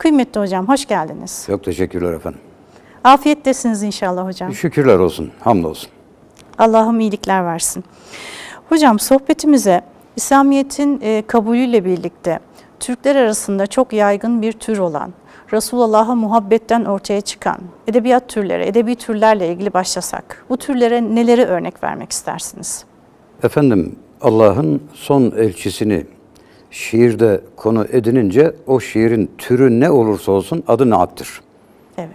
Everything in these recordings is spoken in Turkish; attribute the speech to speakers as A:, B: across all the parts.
A: Kıymetli hocam hoş geldiniz.
B: Çok teşekkürler efendim.
A: Afiyettesiniz inşallah hocam.
B: Şükürler olsun, hamdolsun.
A: Allah'ım iyilikler versin. Hocam sohbetimize İslamiyet'in e, kabulüyle birlikte Türkler arasında çok yaygın bir tür olan, Resulullah'a muhabbetten ortaya çıkan edebiyat türleri, edebi türlerle ilgili başlasak, bu türlere neleri örnek vermek istersiniz?
B: Efendim Allah'ın son elçisini şiirde konu edinince o şiirin türü ne olursa olsun adı naattır.
A: Evet.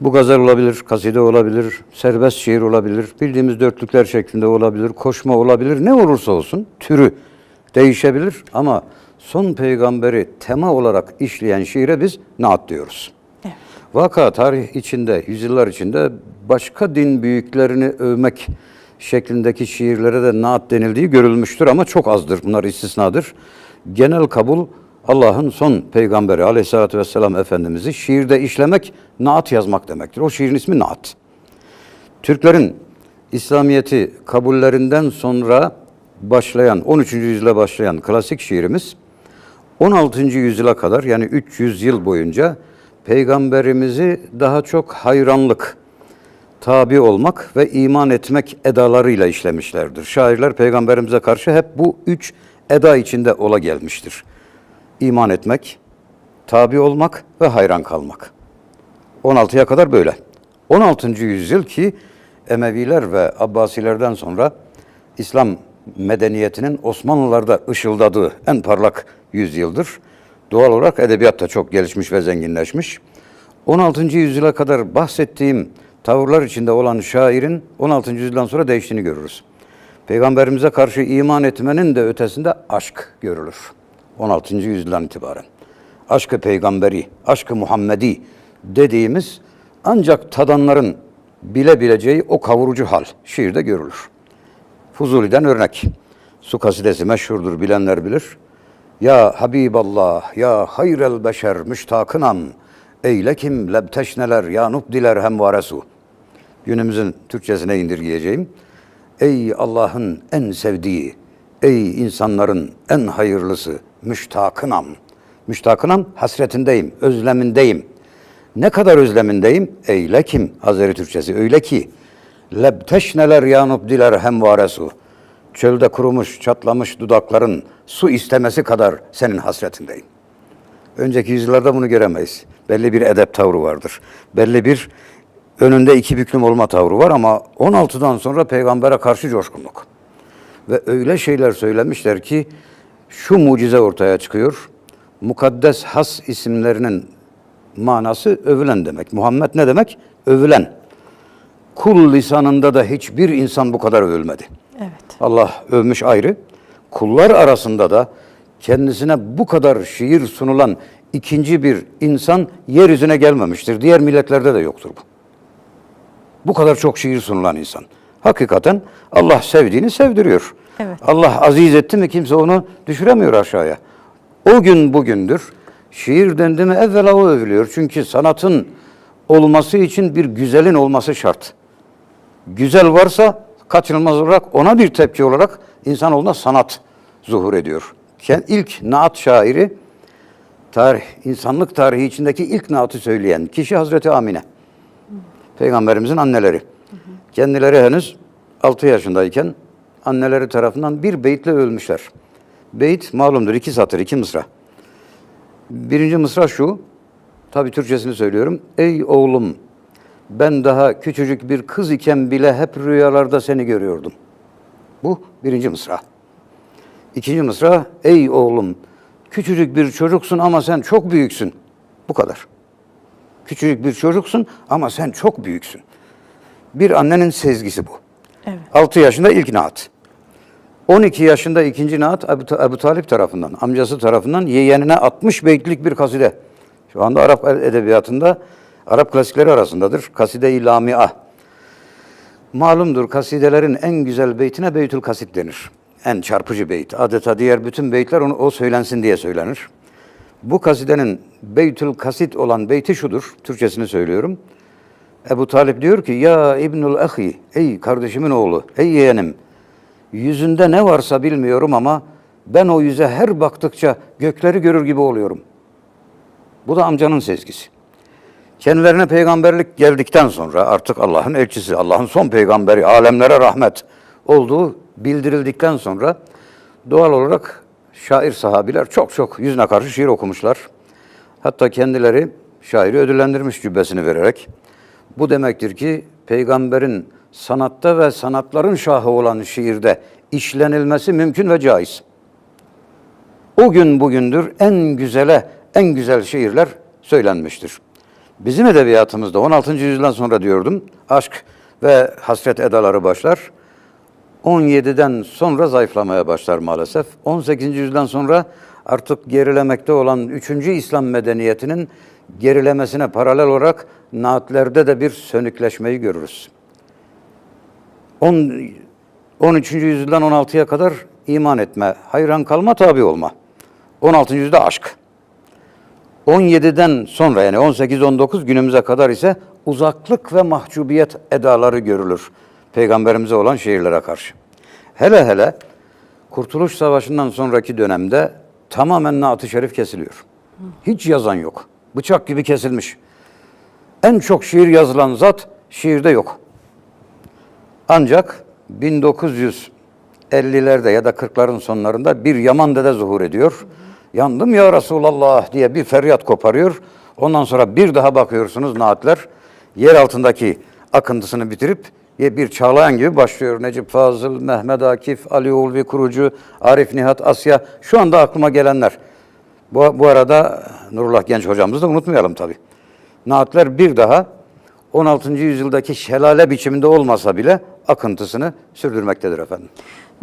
B: Bu gazel olabilir, kaside olabilir, serbest şiir olabilir, bildiğimiz dörtlükler şeklinde olabilir, koşma olabilir, ne olursa olsun türü değişebilir ama son peygamberi tema olarak işleyen şiire biz naat diyoruz.
A: Evet.
B: Vaka tarih içinde, yüzyıllar içinde başka din büyüklerini övmek şeklindeki şiirlere de naat denildiği görülmüştür ama çok azdır. Bunlar istisnadır. Genel kabul Allah'ın son peygamberi aleyhissalatü vesselam Efendimiz'i şiirde işlemek, naat yazmak demektir. O şiirin ismi naat. Türklerin İslamiyet'i kabullerinden sonra başlayan, 13. yüzyıla başlayan klasik şiirimiz 16. yüzyıla kadar yani 300 yıl boyunca peygamberimizi daha çok hayranlık, tabi olmak ve iman etmek edalarıyla işlemişlerdir. Şairler peygamberimize karşı hep bu üç eda içinde ola gelmiştir. İman etmek, tabi olmak ve hayran kalmak. 16'ya kadar böyle. 16. yüzyıl ki Emeviler ve Abbasilerden sonra İslam medeniyetinin Osmanlılarda ışıldadığı en parlak yüzyıldır. Doğal olarak edebiyat da çok gelişmiş ve zenginleşmiş. 16. yüzyıla kadar bahsettiğim tavırlar içinde olan şairin 16. yüzyıldan sonra değiştiğini görürüz. Peygamberimize karşı iman etmenin de ötesinde aşk görülür. 16. yüzyıldan itibaren. Aşkı peygamberi, aşkı Muhammedi dediğimiz ancak tadanların bilebileceği o kavurucu hal şiirde görülür. Fuzuli'den örnek. Su kasidesi meşhurdur bilenler bilir. Ya Habiballah, ya hayrel beşer müştakınam, eylekim lebteşneler ya nubdiler hemvaresu. Günümüzün Türkçesine indirgeyeceğim. Ey Allah'ın en sevdiği, ey insanların en hayırlısı, müştakınam. Müştakınam, hasretindeyim, özlemindeyim. Ne kadar özlemindeyim? Eyle kim? Hazreti Türkçesi öyle ki. Lebteşneler yanıp diler hemvaresu. Çölde kurumuş, çatlamış dudakların su istemesi kadar senin hasretindeyim. Önceki yüzyıllarda bunu göremeyiz. Belli bir edep tavrı vardır. Belli bir önünde iki büklüm olma tavrı var ama 16'dan sonra peygambere karşı coşkunluk. Ve öyle şeyler söylemişler ki şu mucize ortaya çıkıyor. Mukaddes has isimlerinin manası övülen demek. Muhammed ne demek? Övülen. Kul lisanında da hiçbir insan bu kadar övülmedi.
A: Evet.
B: Allah övmüş ayrı. Kullar arasında da kendisine bu kadar şiir sunulan ikinci bir insan yeryüzüne gelmemiştir. Diğer milletlerde de yoktur bu. Bu kadar çok şiir sunulan insan. Hakikaten Allah sevdiğini sevdiriyor.
A: Evet.
B: Allah aziz etti mi kimse onu düşüremiyor aşağıya. O gün bugündür. Şiir dendi mi evvela o övülüyor. Çünkü sanatın olması için bir güzelin olması şart. Güzel varsa kaçınılmaz olarak ona bir tepki olarak insanoğluna sanat zuhur ediyor. İlk naat şairi tarih, insanlık tarihi içindeki ilk naatı söyleyen kişi Hazreti Amine. Peygamberimizin anneleri. Kendileri henüz 6 yaşındayken anneleri tarafından bir beytle ölmüşler. Beyt malumdur iki satır, iki mısra. Birinci mısra şu, tabi Türkçesini söylüyorum. Ey oğlum, ben daha küçücük bir kız iken bile hep rüyalarda seni görüyordum. Bu birinci mısra. İkinci mısra, ey oğlum, küçücük bir çocuksun ama sen çok büyüksün. Bu kadar. Küçücük bir çocuksun ama sen çok büyüksün. Bir annenin sezgisi bu.
A: Evet.
B: 6 yaşında ilk naat. 12 yaşında ikinci naat Ebu, Ebu Talip tarafından, amcası tarafından yeğenine 60 beytlik bir kaside. Şu anda Arap edebiyatında, Arap klasikleri arasındadır. Kaside-i Lamia. Malumdur kasidelerin en güzel beytine Beytül Kasit denir. En çarpıcı beyt. Adeta diğer bütün beytler onu, o söylensin diye söylenir. Bu kasidenin Beytül Kasit olan beyti şudur. Türkçesini söylüyorum. Ebu Talip diyor ki ya İbnül Ahi ey kardeşimin oğlu ey yeğenim yüzünde ne varsa bilmiyorum ama ben o yüze her baktıkça gökleri görür gibi oluyorum. Bu da amcanın sezgisi. Kendilerine peygamberlik geldikten sonra artık Allah'ın elçisi, Allah'ın son peygamberi, alemlere rahmet olduğu bildirildikten sonra doğal olarak şair sahabiler çok çok yüzüne karşı şiir okumuşlar. Hatta kendileri şairi ödüllendirmiş cübbesini vererek. Bu demektir ki peygamberin sanatta ve sanatların şahı olan şiirde işlenilmesi mümkün ve caiz. O gün bugündür en güzele, en güzel şiirler söylenmiştir. Bizim edebiyatımızda 16. yüzyıldan sonra diyordum, aşk ve hasret edaları başlar. 17'den sonra zayıflamaya başlar maalesef. 18. yüzyıldan sonra artık gerilemekte olan 3. İslam medeniyetinin gerilemesine paralel olarak naatlerde de bir sönükleşmeyi görürüz. 10, 13. yüzyıldan 16'ya kadar iman etme, hayran kalma, tabi olma. 16. yüzyılda aşk. 17'den sonra yani 18-19 günümüze kadar ise uzaklık ve mahcubiyet edaları görülür peygamberimize olan şiirlere karşı. Hele hele Kurtuluş Savaşı'ndan sonraki dönemde tamamen naat-ı şerif kesiliyor. Hiç yazan yok. Bıçak gibi kesilmiş. En çok şiir yazılan zat şiirde yok. Ancak 1950'lerde ya da 40'ların sonlarında bir Yaman dede zuhur ediyor. Yandım ya Resulallah diye bir feryat koparıyor. Ondan sonra bir daha bakıyorsunuz naatler yer altındaki akıntısını bitirip bir çağlayan gibi başlıyor. Necip Fazıl, Mehmet Akif, Ali Ulvi Kurucu, Arif Nihat, Asya. Şu anda aklıma gelenler. Bu, bu arada Nurullah Genç hocamızı da unutmayalım tabii. Naatler bir daha 16. yüzyıldaki şelale biçiminde olmasa bile akıntısını sürdürmektedir efendim.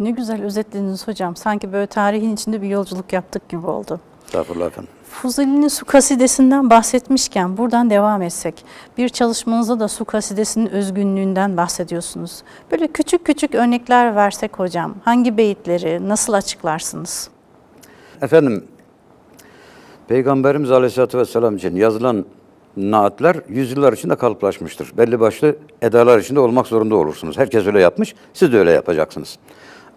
A: Ne güzel özetlediniz hocam. Sanki böyle tarihin içinde bir yolculuk yaptık gibi oldu.
B: Estağfurullah efendim.
A: Fuzuli'nin su kasidesinden bahsetmişken buradan devam etsek. Bir çalışmanızda da su kasidesinin özgünlüğünden bahsediyorsunuz. Böyle küçük küçük örnekler versek hocam. Hangi beyitleri nasıl açıklarsınız?
B: Efendim, Peygamberimiz Aleyhisselatü Vesselam için yazılan naatler yüzyıllar içinde kalıplaşmıştır. Belli başlı edalar içinde olmak zorunda olursunuz. Herkes öyle yapmış, siz de öyle yapacaksınız.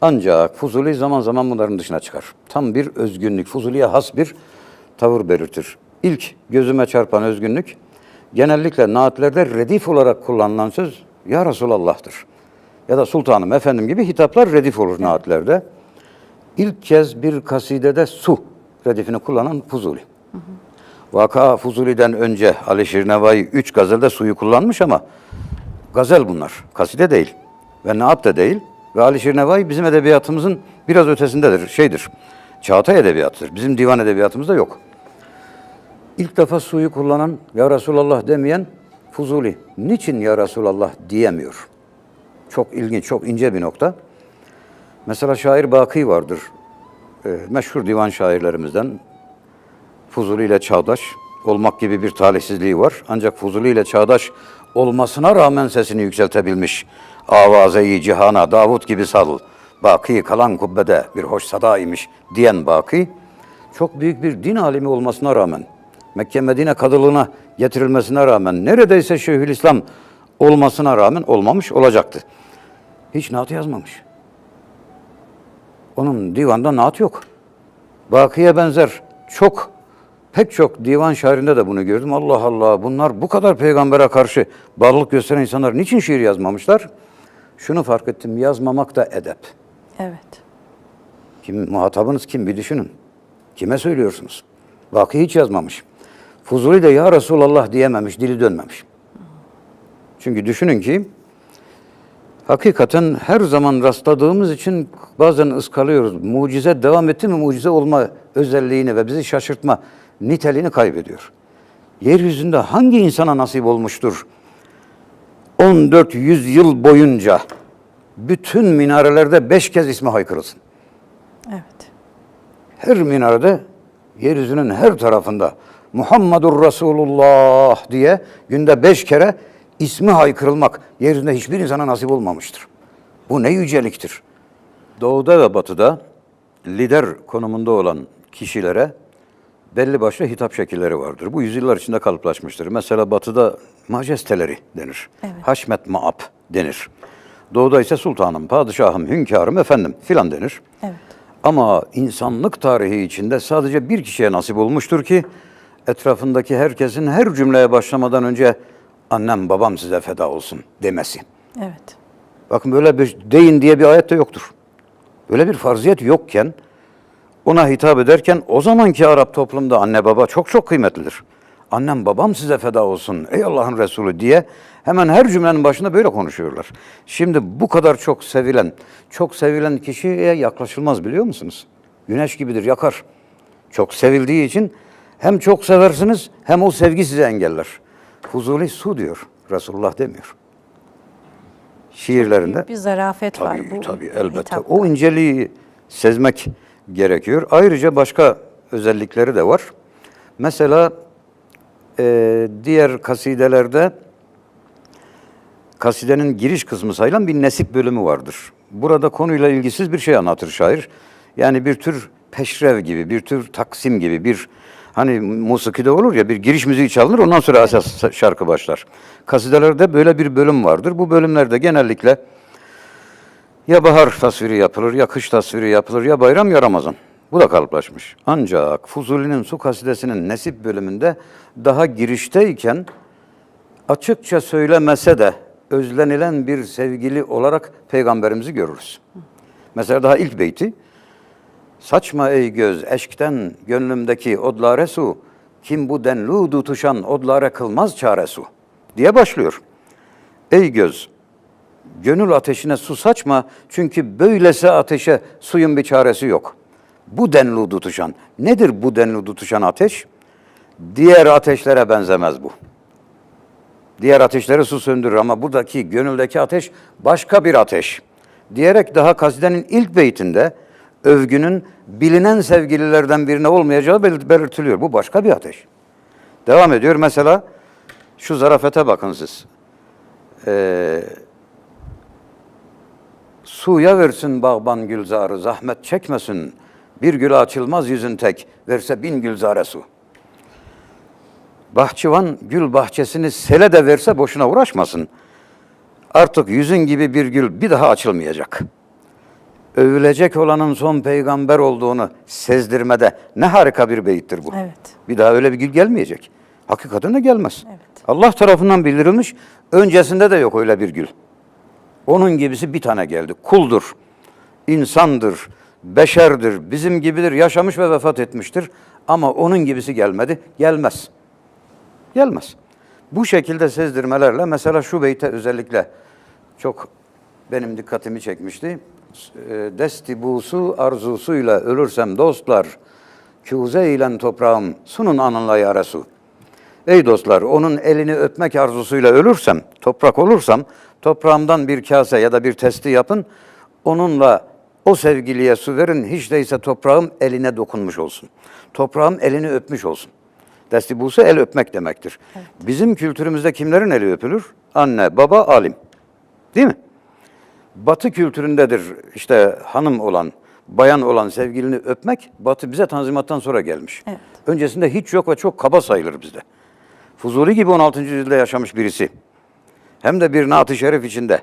B: Ancak Fuzuli zaman zaman bunların dışına çıkar. Tam bir özgünlük, Fuzuli'ye has bir tavır belirtir. İlk gözüme çarpan özgünlük, genellikle naatlerde redif olarak kullanılan söz, Ya Resulallah'tır. Ya da Sultanım, Efendim gibi hitaplar redif olur naatlerde. İlk kez bir kasidede su redifini kullanan Fuzuli. Vaka Fuzuli'den önce Ali Şirnevai üç gazelde suyu kullanmış ama gazel bunlar. Kaside değil ve naat da değil. Ve Ali Şirnevai bizim edebiyatımızın biraz ötesindedir, şeydir. Çağatay edebiyatıdır. Bizim divan edebiyatımızda yok. İlk defa suyu kullanan Ya Resulallah demeyen Fuzuli. Niçin Ya Resulallah diyemiyor? Çok ilginç, çok ince bir nokta. Mesela şair Baki vardır. Ee, meşhur divan şairlerimizden. Fuzuli ile çağdaş olmak gibi bir talihsizliği var. Ancak Fuzuli ile çağdaş olmasına rağmen sesini yükseltebilmiş. Avaze-i cihana Davut gibi sal. Baki kalan kubbede bir hoş sada imiş diyen Baki. Çok büyük bir din alimi olmasına rağmen, Mekke Medine kadılığına getirilmesine rağmen, neredeyse Şeyhülislam olmasına rağmen olmamış olacaktı. Hiç naat yazmamış. Onun divanda naat yok. Bakiye benzer çok pek çok divan şairinde de bunu gördüm. Allah Allah bunlar bu kadar peygambere karşı bağlılık gösteren insanlar niçin şiir yazmamışlar? Şunu fark ettim yazmamak da edep.
A: Evet.
B: Kim muhatabınız kim bir düşünün. Kime söylüyorsunuz? Baki hiç yazmamış. Fuzuli de ya Resulallah diyememiş, dili dönmemiş. Çünkü düşünün ki hakikaten her zaman rastladığımız için bazen ıskalıyoruz. Mucize devam etti mi mucize olma özelliğini ve bizi şaşırtma niteliğini kaybediyor. Yeryüzünde hangi insana nasip olmuştur? 14 yüzyıl boyunca bütün minarelerde beş kez ismi haykırılsın.
A: Evet.
B: Her minarede yeryüzünün her tarafında Muhammedur Resulullah diye günde beş kere ismi haykırılmak yeryüzünde hiçbir insana nasip olmamıştır. Bu ne yüceliktir. Doğuda ve batıda lider konumunda olan kişilere belli başlı hitap şekilleri vardır. Bu yüzyıllar içinde kalıplaşmıştır. Mesela batıda majesteleri denir.
A: Evet.
B: Haşmet maap denir. Doğuda ise sultanım, padişahım, hünkârım, efendim filan denir.
A: Evet.
B: Ama insanlık tarihi içinde sadece bir kişiye nasip olmuştur ki etrafındaki herkesin her cümleye başlamadan önce annem babam size feda olsun demesi.
A: Evet.
B: Bakın böyle bir deyin diye bir ayet de yoktur. Böyle bir farziyet yokken ona hitap ederken o zamanki Arap toplumda anne baba çok çok kıymetlidir. Annem babam size feda olsun ey Allah'ın Resulü diye hemen her cümlenin başında böyle konuşuyorlar. Şimdi bu kadar çok sevilen, çok sevilen kişiye yaklaşılmaz biliyor musunuz? Güneş gibidir yakar. Çok sevildiği için hem çok seversiniz hem o sevgi sizi engeller. Fuzuli su diyor. Resulullah demiyor. Şiirlerinde.
A: Büyük bir zarafet var
B: Tabii
A: bu
B: tabii elbette.
A: hitapta.
B: O inceliği sezmek gerekiyor. Ayrıca başka özellikleri de var. Mesela e, diğer kasidelerde kasidenin giriş kısmı sayılan bir nesip bölümü vardır. Burada konuyla ilgisiz bir şey anlatır şair. Yani bir tür peşrev gibi, bir tür taksim gibi, bir hani musikide olur ya bir giriş müziği çalınır ondan sonra esas şarkı başlar. Kasidelerde böyle bir bölüm vardır. Bu bölümlerde genellikle ya bahar tasviri yapılır, ya kış tasviri yapılır, ya bayram ya Ramazan. Bu da kalıplaşmış. Ancak Fuzuli'nin su kasidesinin nesip bölümünde daha girişteyken açıkça söylemese de özlenilen bir sevgili olarak peygamberimizi görürüz. Mesela daha ilk beyti Saçma ey göz eşkten gönlümdeki odlare su kim bu denlu tutuşan odlare kılmaz çare su diye başlıyor. Ey göz gönül ateşine su saçma çünkü böylese ateşe suyun bir çaresi yok. Bu denli tutuşan. Nedir bu denli tutuşan ateş? Diğer ateşlere benzemez bu. Diğer ateşleri su söndürür ama buradaki gönüldeki ateş başka bir ateş. Diyerek daha kasidenin ilk beytinde övgünün bilinen sevgililerden birine olmayacağı belir- belirtiliyor. Bu başka bir ateş. Devam ediyor mesela şu zarafete bakın siz. Ee, Suya versin bağban gülzarı, zahmet çekmesin. Bir gül açılmaz yüzün tek, verse bin gülzare su. Bahçıvan gül bahçesini sele de verse boşuna uğraşmasın. Artık yüzün gibi bir gül bir daha açılmayacak. Övülecek olanın son peygamber olduğunu sezdirmede ne harika bir beyittir bu.
A: Evet.
B: Bir daha öyle bir gül gelmeyecek. Hakikaten de gelmez.
A: Evet.
B: Allah tarafından bildirilmiş, öncesinde de yok öyle bir gül. Onun gibisi bir tane geldi. Kuldur, insandır, beşerdir, bizim gibidir, yaşamış ve vefat etmiştir. Ama onun gibisi gelmedi, gelmez. Gelmez. Bu şekilde sezdirmelerle mesela şu beyte özellikle çok benim dikkatimi çekmişti. E, Desti busu arzusuyla ölürsem dostlar, küze ile toprağım sunun anınla ya Resul. Ey dostlar, onun elini öpmek arzusuyla ölürsem, toprak olursam, toprağımdan bir kase ya da bir testi yapın, onunla o sevgiliye su verin, hiç değilse toprağım eline dokunmuş olsun. Toprağım elini öpmüş olsun. Desti bulsa el öpmek demektir. Bizim kültürümüzde kimlerin eli öpülür? Anne, baba, alim. Değil mi? Batı kültüründedir işte hanım olan, bayan olan sevgilini öpmek. Batı bize tanzimattan sonra gelmiş.
A: Evet.
B: Öncesinde hiç yok ve çok kaba sayılır bizde. Fuzuli gibi 16. yüzyılda yaşamış birisi. Hem de bir naat-ı şerif içinde.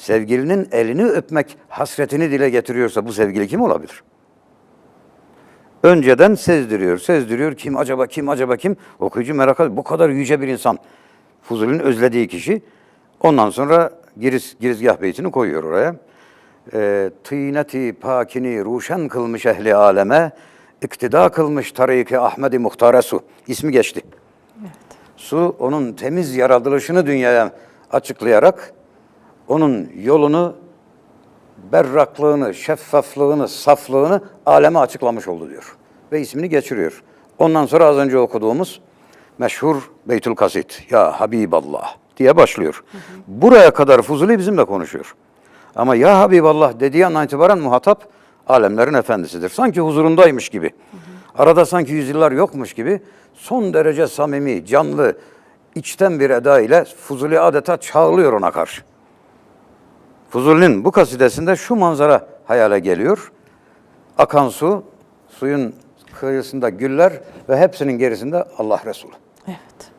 B: Sevgilinin elini öpmek hasretini dile getiriyorsa bu sevgili kim olabilir? Önceden sezdiriyor, sezdiriyor. Kim acaba, kim acaba, kim? Okuyucu merak ediyor. Bu kadar yüce bir insan. Fuzuli'nin özlediği kişi. Ondan sonra giriz, girizgah beytini koyuyor oraya. E, Tîneti pakini ruşen kılmış ehli aleme, iktida kılmış tariki Ahmedi Muhtare Su. İsmi geçti. Su onun temiz yaratılışını dünyaya açıklayarak onun yolunu, berraklığını, şeffaflığını, saflığını aleme açıklamış oldu diyor. Ve ismini geçiriyor. Ondan sonra az önce okuduğumuz meşhur Beytül Kasid. Ya Habiballah diye başlıyor. Buraya kadar Fuzuli bizimle konuşuyor. Ama ya Habiballah dediği andan itibaren muhatap alemlerin efendisidir. Sanki huzurundaymış gibi. Arada sanki yüzyıllar yokmuş gibi son derece samimi, canlı, içten bir eda ile Fuzuli adeta çağlıyor ona karşı. Fuzuli'nin bu kasidesinde şu manzara hayale geliyor. Akan su, suyun kıyısında güller ve hepsinin gerisinde Allah Resulü.
A: Evet.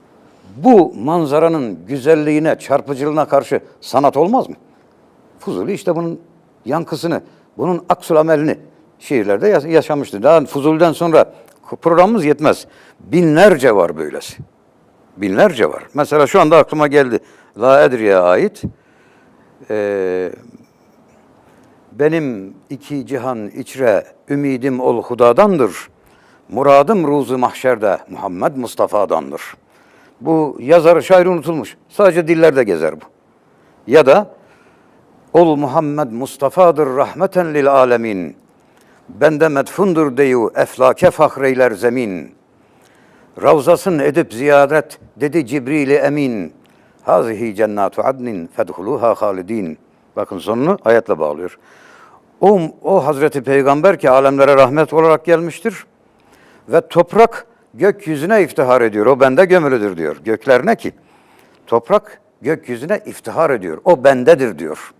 B: Bu manzaranın güzelliğine, çarpıcılığına karşı sanat olmaz mı? Fuzuli işte bunun yankısını, bunun aksul amelini şiirlerde yaş- yaşamıştı. Daha Fuzuli'den sonra programımız yetmez. Binlerce var böylesi. Binlerce var. Mesela şu anda aklıma geldi. La Edri'ye ait. Ee, benim iki cihan içre ümidim ol hudadandır. Muradım ruzu mahşerde Muhammed Mustafa'dandır. Bu yazarı şair unutulmuş. Sadece dillerde gezer bu. Ya da Ol Muhammed Mustafa'dır rahmeten lil alemin. Bende medfundur deyu eflake fahreyler zemin. Ravzasın edip ziyaret dedi Cibril-i Emin. Hazihi cennatu adnin fedhuluha halidin. Bakın sonunu ayetle bağlıyor. O, o Hazreti Peygamber ki alemlere rahmet olarak gelmiştir. Ve toprak gökyüzüne iftihar ediyor. O bende gömülüdür diyor. Gökler ne ki? Toprak gökyüzüne iftihar ediyor. O bendedir diyor.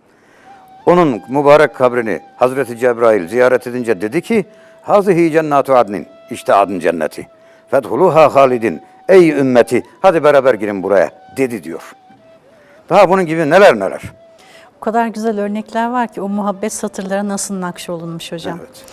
B: Onun mübarek kabrini Hazreti Cebrail ziyaret edince dedi ki Hazihi cennatu adnin. İşte adın cenneti. Fedhuluha halidin. Ey ümmeti hadi beraber girin buraya dedi diyor. Daha bunun gibi neler neler.
A: O kadar güzel örnekler var ki o muhabbet satırlara nasıl nakşolunmuş hocam.
B: Evet.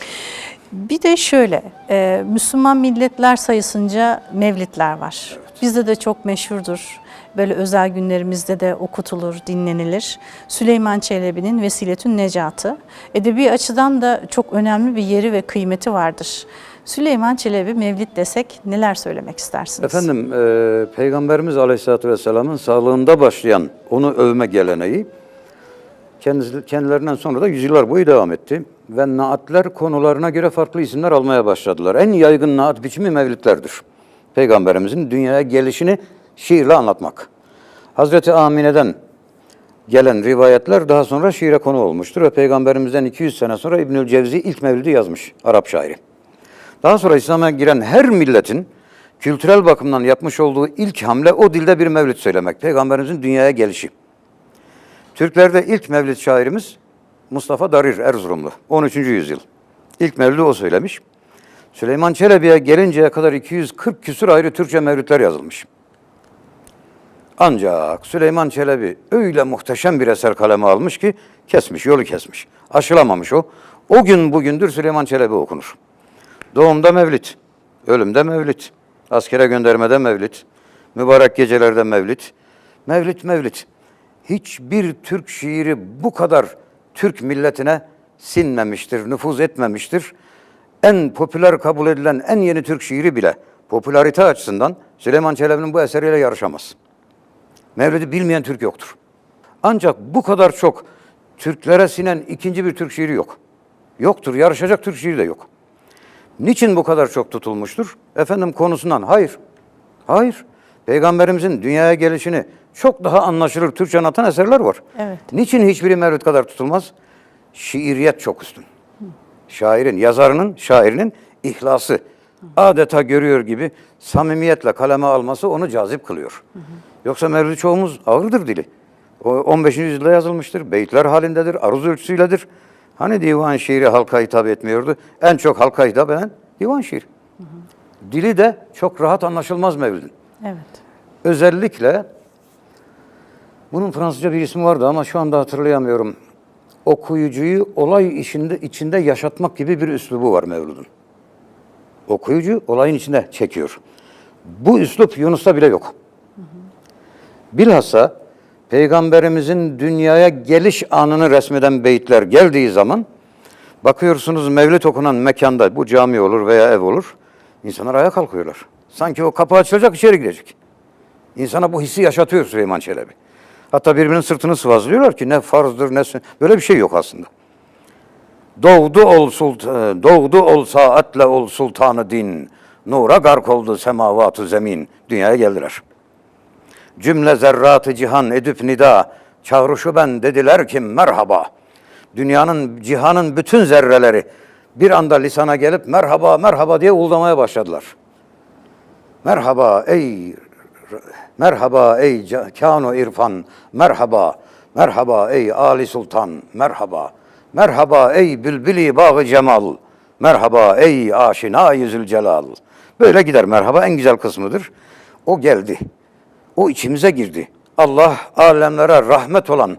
A: Bir de şöyle, e, Müslüman milletler sayısınca mevlitler var. Bizde de çok meşhurdur. Böyle özel günlerimizde de okutulur, dinlenilir. Süleyman Çelebi'nin Vesiletün Necatı. Edebi açıdan da çok önemli bir yeri ve kıymeti vardır. Süleyman Çelebi Mevlid desek neler söylemek istersiniz?
B: Efendim e, Peygamberimiz Aleyhisselatü Vesselam'ın sağlığında başlayan onu övme geleneği kendilerinden sonra da yüzyıllar boyu devam etti. Ve naatler konularına göre farklı isimler almaya başladılar. En yaygın naat biçimi mevlitlerdir. Peygamberimizin dünyaya gelişini şiirle anlatmak. Hazreti Amine'den gelen rivayetler daha sonra şiire konu olmuştur ve Peygamberimizden 200 sene sonra İbnül Cevzi ilk mevlidi yazmış Arap şairi. Daha sonra İslam'a giren her milletin kültürel bakımdan yapmış olduğu ilk hamle o dilde bir mevlid söylemek. Peygamberimizin dünyaya gelişi. Türklerde ilk mevlid şairimiz Mustafa Darir Erzurumlu. 13. yüzyıl. İlk mevlidi o söylemiş. Süleyman Çelebi'ye gelinceye kadar 240 küsur ayrı Türkçe mevlütler yazılmış. Ancak Süleyman Çelebi öyle muhteşem bir eser kaleme almış ki kesmiş, yolu kesmiş. Aşılamamış o. O gün bugündür Süleyman Çelebi okunur. Doğumda mevlit, ölümde mevlit, askere göndermede mevlit, mübarek gecelerde mevlit, mevlit mevlit. Hiçbir Türk şiiri bu kadar Türk milletine sinmemiştir, nüfuz etmemiştir. En popüler kabul edilen en yeni Türk şiiri bile popülarite açısından Süleyman Çelebi'nin bu eseriyle yarışamaz. Mevlid'i bilmeyen Türk yoktur. Ancak bu kadar çok Türklere sinen ikinci bir Türk şiiri yok. Yoktur, yarışacak Türk şiiri de yok. Niçin bu kadar çok tutulmuştur? Efendim konusundan. Hayır. Hayır. Peygamberimizin dünyaya gelişini çok daha anlaşılır Türkçe anlatan eserler var.
A: Evet.
B: Niçin hiçbiri Mevlüt kadar tutulmaz? Şiiriyet çok üstün. Şairin, yazarının, şairinin ihlası. Adeta görüyor gibi samimiyetle kaleme alması onu cazip kılıyor. Yoksa Mevlüt çoğumuz ağırdır dili. O 15. yüzyılda yazılmıştır. Beyitler halindedir, aruz ölçüsüyledir. Hani divan şiiri halka hitap etmiyordu? En çok halka hitap eden divan şiiri. Dili de çok rahat anlaşılmaz Mevlid'in.
A: Evet.
B: Özellikle bunun Fransızca bir ismi vardı ama şu anda hatırlayamıyorum. Okuyucuyu olay içinde içinde yaşatmak gibi bir üslubu var Mevlud'un. Okuyucu olayın içinde çekiyor. Bu üslup Yunus'ta bile yok. Bilhassa Peygamberimizin dünyaya geliş anını resmeden beyitler geldiği zaman bakıyorsunuz mevlid okunan mekanda bu cami olur veya ev olur. insanlar ayağa kalkıyorlar. Sanki o kapı açılacak içeri girecek. İnsana bu hissi yaşatıyor Süleyman Çelebi. Hatta birbirinin sırtını sıvazlıyorlar ki ne farzdır ne böyle bir şey yok aslında. Doğdu ol sultan, doğdu ol saatle ol sultanı din. Nura gark oldu semavatı zemin. Dünyaya geldiler. Cümle zerratı cihan edip nida. Çağrışu ben dediler ki merhaba. Dünyanın, cihanın bütün zerreleri bir anda lisana gelip merhaba, merhaba diye uldamaya başladılar. Merhaba ey merhaba ey kanu irfan. Merhaba merhaba ey ali sultan. Merhaba merhaba ey bülbili bağı cemal. Merhaba ey aşina yüzül celal böyle gider. Merhaba en güzel kısmıdır. O geldi o içimize girdi Allah alemlere rahmet olan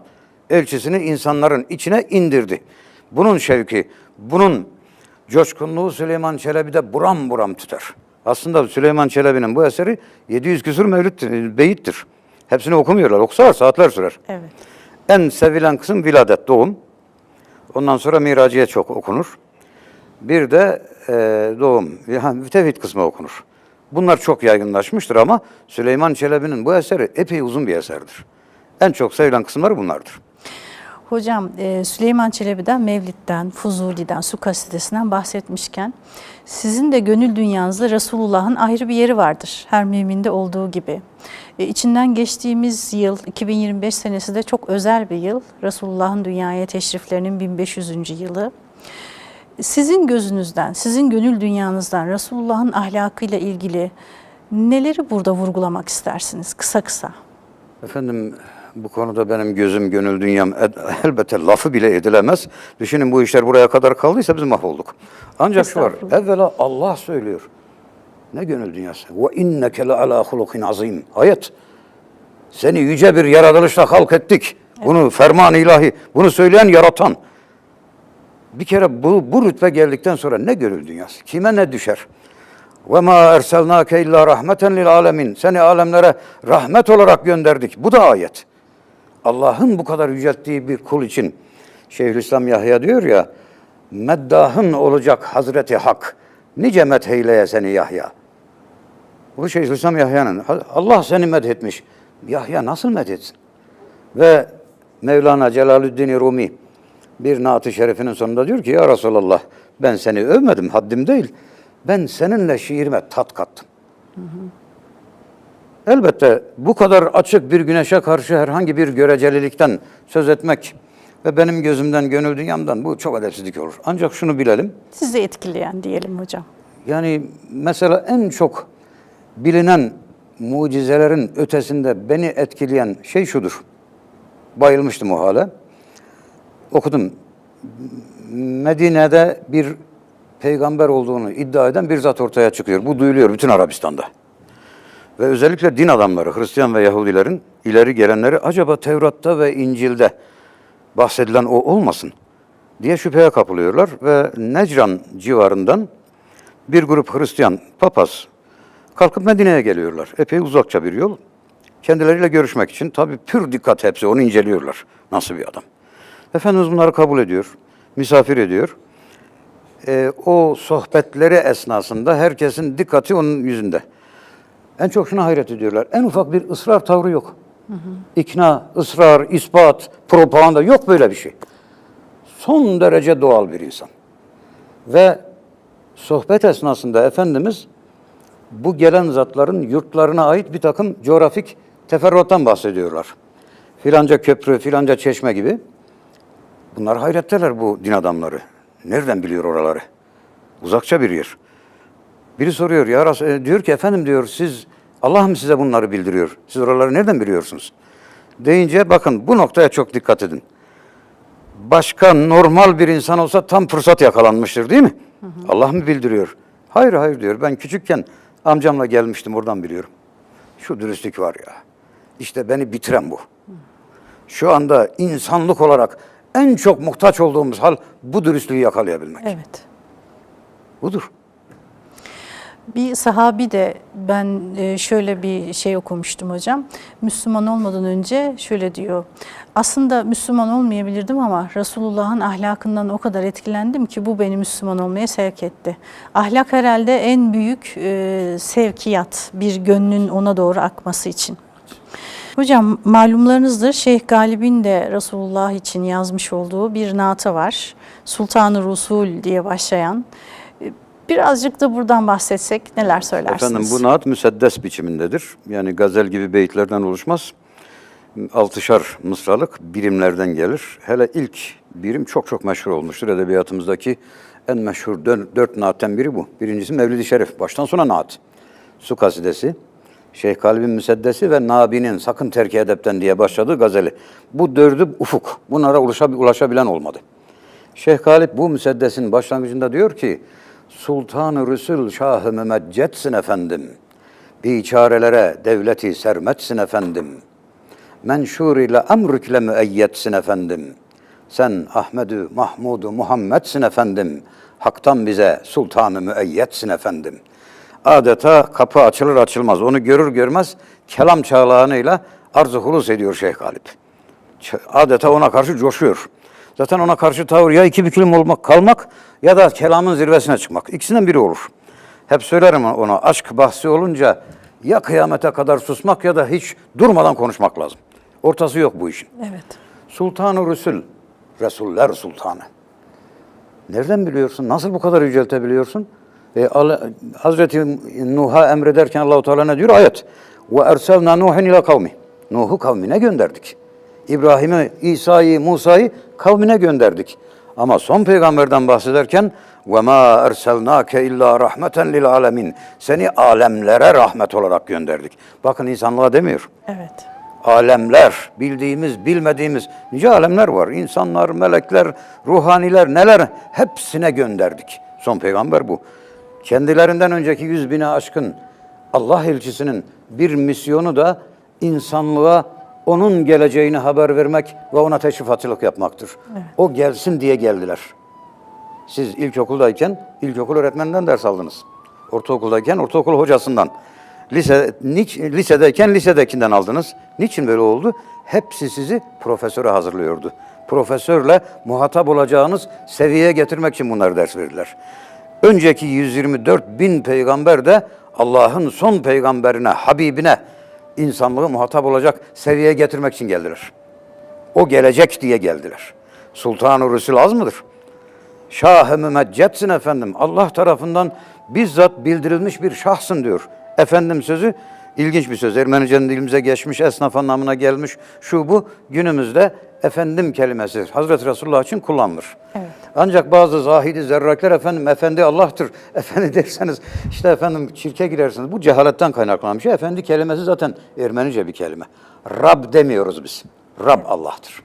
B: elçisini insanların içine indirdi bunun şevki bunun coşkunluğu Süleyman Çelebi'de buram buram tutar. Aslında Süleyman Çelebi'nin bu eseri 700 küsur mevlüttür, beyittir. Hepsini okumuyorlar. Okusalar saatler sürer.
A: Evet.
B: En sevilen kısım viladet, doğum. Ondan sonra miraciye çok okunur. Bir de e, doğum, yani tevhid kısmı okunur. Bunlar çok yaygınlaşmıştır ama Süleyman Çelebi'nin bu eseri epey uzun bir eserdir. En çok sevilen kısımları bunlardır.
A: Hocam e, Süleyman Çelebi'den, Mevlid'den, Fuzuli'den, Su Kasidesi'nden bahsetmişken sizin de gönül dünyanızda Resulullah'ın ayrı bir yeri vardır. Her müminde olduğu gibi. E, içinden geçtiğimiz yıl 2025 senesi de çok özel bir yıl. Resulullah'ın dünyaya teşriflerinin 1500. yılı. Sizin gözünüzden, sizin gönül dünyanızdan Resulullah'ın ahlakıyla ilgili neleri burada vurgulamak istersiniz kısa kısa?
B: Efendim bu konuda benim gözüm, gönül dünyam elbette lafı bile edilemez. Düşünün bu işler buraya kadar kaldıysa biz mahvolduk. Ancak şu var, evvela Allah söylüyor. Ne gönül dünyası? Ve inneke le ala hulukin azim. Ayet. Seni yüce bir yaratılışla halk ettik. Bunu ferman ilahi, bunu söyleyen yaratan. Bir kere bu, bu rütbe geldikten sonra ne gönül dünyası? Kime ne düşer? Ve ma erselnake illa rahmeten lil alemin. Seni alemlere rahmet olarak gönderdik. Bu da ayet. Allah'ın bu kadar yücelttiği bir kul için Şeyhülislam Yahya diyor ya meddahın olacak Hazreti Hak. Nice metheyleye seni Yahya. Bu Şeyhülislam Yahya'nın. Allah seni medhetmiş. Yahya nasıl medhetsin? Ve Mevlana Celaleddin Rumi bir naat-ı şerifinin sonunda diyor ki ya Resulallah ben seni övmedim haddim değil. Ben seninle şiirime tat kattım. Elbette bu kadar açık bir güneşe karşı herhangi bir görecelilikten söz etmek ve benim gözümden, gönül dünyamdan bu çok edepsizlik olur. Ancak şunu bilelim.
A: Sizi etkileyen diyelim hocam.
B: Yani mesela en çok bilinen mucizelerin ötesinde beni etkileyen şey şudur. Bayılmıştım o hale. Okudum. Medine'de bir peygamber olduğunu iddia eden bir zat ortaya çıkıyor. Bu duyuluyor bütün Arabistan'da. Ve özellikle din adamları, Hristiyan ve Yahudilerin ileri gelenleri acaba Tevrat'ta ve İncil'de bahsedilen o olmasın diye şüpheye kapılıyorlar ve Necran civarından bir grup Hristiyan papaz kalkıp Medine'ye geliyorlar. Epey uzakça bir yol. Kendileriyle görüşmek için tabii pür dikkat hepsi onu inceliyorlar. Nasıl bir adam. Efendimiz bunları kabul ediyor, misafir ediyor. Ee, o sohbetleri esnasında herkesin dikkati onun yüzünde. En çok şuna hayret ediyorlar. En ufak bir ısrar tavrı yok. İkna, ısrar, ispat, propaganda yok böyle bir şey. Son derece doğal bir insan. Ve sohbet esnasında Efendimiz bu gelen zatların yurtlarına ait bir takım coğrafik teferruattan bahsediyorlar. Filanca köprü, filanca çeşme gibi. Bunlar hayretteler bu din adamları. Nereden biliyor oraları? Uzakça bir yer. Biri soruyor ya Ras- e, diyor ki efendim diyor siz Allah mı size bunları bildiriyor? Siz oraları nereden biliyorsunuz? Deyince bakın bu noktaya çok dikkat edin. Başka normal bir insan olsa tam fırsat yakalanmıştır değil mi? Allah mı bildiriyor? Hayır hayır diyor. Ben küçükken amcamla gelmiştim oradan biliyorum. Şu dürüstlük var ya. İşte beni bitiren bu. Şu anda insanlık olarak en çok muhtaç olduğumuz hal bu dürüstlüğü yakalayabilmek.
A: Evet.
B: Budur.
A: Bir sahabi de ben e, şöyle bir şey okumuştum hocam. Müslüman olmadan önce şöyle diyor. Aslında Müslüman olmayabilirdim ama Resulullah'ın ahlakından o kadar etkilendim ki bu beni Müslüman olmaya sevk etti. Ahlak herhalde en büyük e, sevkiyat bir gönlün ona doğru akması için. Hocam malumlarınızdır Şeyh Galib'in de Resulullah için yazmış olduğu bir naatı var. Sultan-ı Rusul diye başlayan. Birazcık da buradan bahsetsek neler söylersiniz?
B: Efendim bu naat müseddes biçimindedir. Yani gazel gibi beyitlerden oluşmaz. Altışar mısralık birimlerden gelir. Hele ilk birim çok çok meşhur olmuştur. Edebiyatımızdaki en meşhur dört naatten biri bu. Birincisi Mevlid-i Şerif. Baştan sona naat. Su kasidesi. Şeyh Kalbin Müseddesi ve Nabi'nin sakın terki edepten diye başladığı gazeli. Bu dördü ufuk. Bunlara ulaşabi- ulaşabilen olmadı. Şeyh Galip bu müseddesin başlangıcında diyor ki Sultan-ı Rüsül Şah-ı Mümeccetsin efendim. Biçarelere devleti sermetsin efendim. Menşur ile emrükle müeyyetsin efendim. Sen Ahmedü Mahmudu Muhammedsin efendim. Hak'tan bize sultanı müeyyetsin efendim. Adeta kapı açılır açılmaz onu görür görmez kelam çağlağınıyla arz-ı hulus ediyor Şeyh Galip. Adeta ona karşı coşuyor. Zaten ona karşı tavır ya iki bükülüm olmak, kalmak ya da kelamın zirvesine çıkmak. İkisinden biri olur. Hep söylerim ona aşk bahsi olunca ya kıyamete kadar susmak ya da hiç durmadan konuşmak lazım. Ortası yok bu işin.
A: Evet.
B: Sultanı Resul, Resuller Sultanı. Nereden biliyorsun? Nasıl bu kadar yüceltebiliyorsun? E, Allah- Hazreti Nuh'a emrederken Allahu Teala ne diyor? Ayet. Ve erselna Nuhin ila kavmi. Nuh'u kavmine gönderdik. İbrahim'i, İsa'yı, Musa'yı kavmine gönderdik. Ama son peygamberden bahsederken ve ma erselnake illa rahmeten lil alemin. Seni alemlere rahmet olarak gönderdik. Bakın insanlığa demiyor
A: Evet.
B: alemler, bildiğimiz, bilmediğimiz nice alemler var. İnsanlar, melekler, ruhaniler neler hepsine gönderdik. Son peygamber bu. Kendilerinden önceki yüz bine aşkın Allah elçisinin bir misyonu da insanlığa onun geleceğini haber vermek ve ona teşrifatçılık yapmaktır. O gelsin diye geldiler. Siz ilkokuldayken ilkokul öğretmeninden ders aldınız. Ortaokuldayken ortaokul hocasından. Lise, niç, lisedeyken lisedekinden aldınız. Niçin böyle oldu? Hepsi sizi profesöre hazırlıyordu. Profesörle muhatap olacağınız seviyeye getirmek için bunları ders verirler. Önceki 124 bin peygamber de Allah'ın son peygamberine, Habibine insanlığı muhatap olacak seviyeye getirmek için geldiler. O gelecek diye geldiler. Sultan-ı Resul az mıdır? Şah-ı mümeccetsin efendim. Allah tarafından bizzat bildirilmiş bir şahsın diyor. Efendim sözü ilginç bir söz. Ermenice'nin dilimize geçmiş, esnaf anlamına gelmiş. Şu bu günümüzde efendim kelimesi Hazreti Resulullah için kullanılır.
A: Evet.
B: Ancak bazı zahidi zerrakler efendim efendi Allah'tır. Efendi derseniz işte efendim çirke girersiniz. Bu cehaletten kaynaklanan bir şey. Efendi kelimesi zaten Ermenice bir kelime. Rab demiyoruz biz. Rab Allah'tır.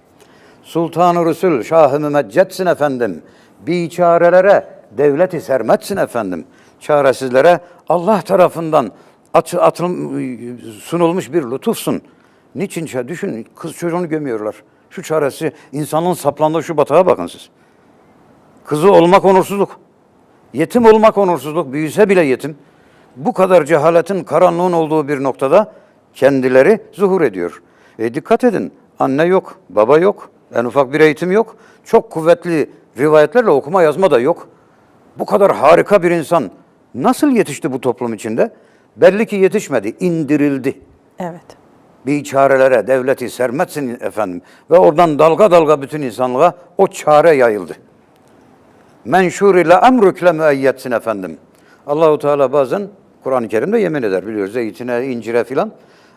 B: Sultan-ı Resul, Şah-ı Mümeccetsin efendim. Biçarelere devleti sermetsin efendim. Çaresizlere Allah tarafından atı, atıl, sunulmuş bir lütufsun. Niçin? Düşün kız çocuğunu gömüyorlar. Şu çaresi insanın saplandığı şu batağa bakın siz. Kızı olmak onursuzluk. Yetim olmak onursuzluk. Büyüse bile yetim. Bu kadar cehaletin, karanlığın olduğu bir noktada kendileri zuhur ediyor. E dikkat edin. Anne yok, baba yok, en ufak bir eğitim yok. Çok kuvvetli rivayetlerle okuma yazma da yok. Bu kadar harika bir insan nasıl yetişti bu toplum içinde? Belli ki yetişmedi, indirildi
A: Evet.
B: biçarelere devleti sermetsin efendim. Ve oradan dalga dalga bütün insanlığa o çare yayıldı. Menşur ile emrükle müeyyetsin efendim. Allahu Teala bazen Kur'an-ı Kerim'de yemin eder biliyoruz. Zeytine, incire filan.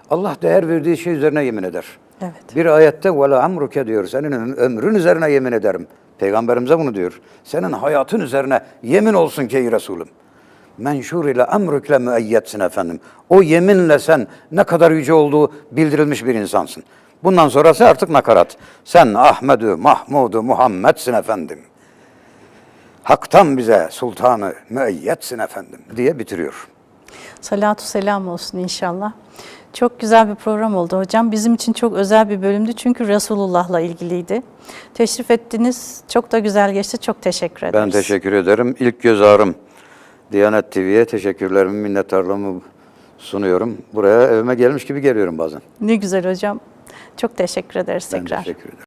B: Allah değer verdiği şey üzerine yemin eder.
A: Evet.
B: Bir ayette ve la emruke diyor. Senin öm- ömrün üzerine yemin ederim. Peygamberimize bunu diyor. Senin hayatın üzerine yemin olsun ki ey Resulüm. Menşur ile emrükle müeyyetsin efendim. O yeminle sen ne kadar yüce olduğu bildirilmiş bir insansın. Bundan sonrası artık nakarat. Sen Ahmedü, Mahmud'u, Muhammed'sin efendim. Hak'tan bize sultanı müeyyetsin efendim diye bitiriyor.
A: Salatu selam olsun inşallah. Çok güzel bir program oldu hocam. Bizim için çok özel bir bölümdü çünkü Resulullah'la ilgiliydi. Teşrif ettiniz. Çok da güzel geçti. Çok teşekkür ederiz.
B: Ben teşekkür ederim. İlk göz ağrım Diyanet TV'ye teşekkürlerimi, minnettarlığımı sunuyorum. Buraya evime gelmiş gibi geliyorum bazen.
A: Ne güzel hocam. Çok teşekkür ederiz
B: Ben
A: tekrar.
B: teşekkür ederim.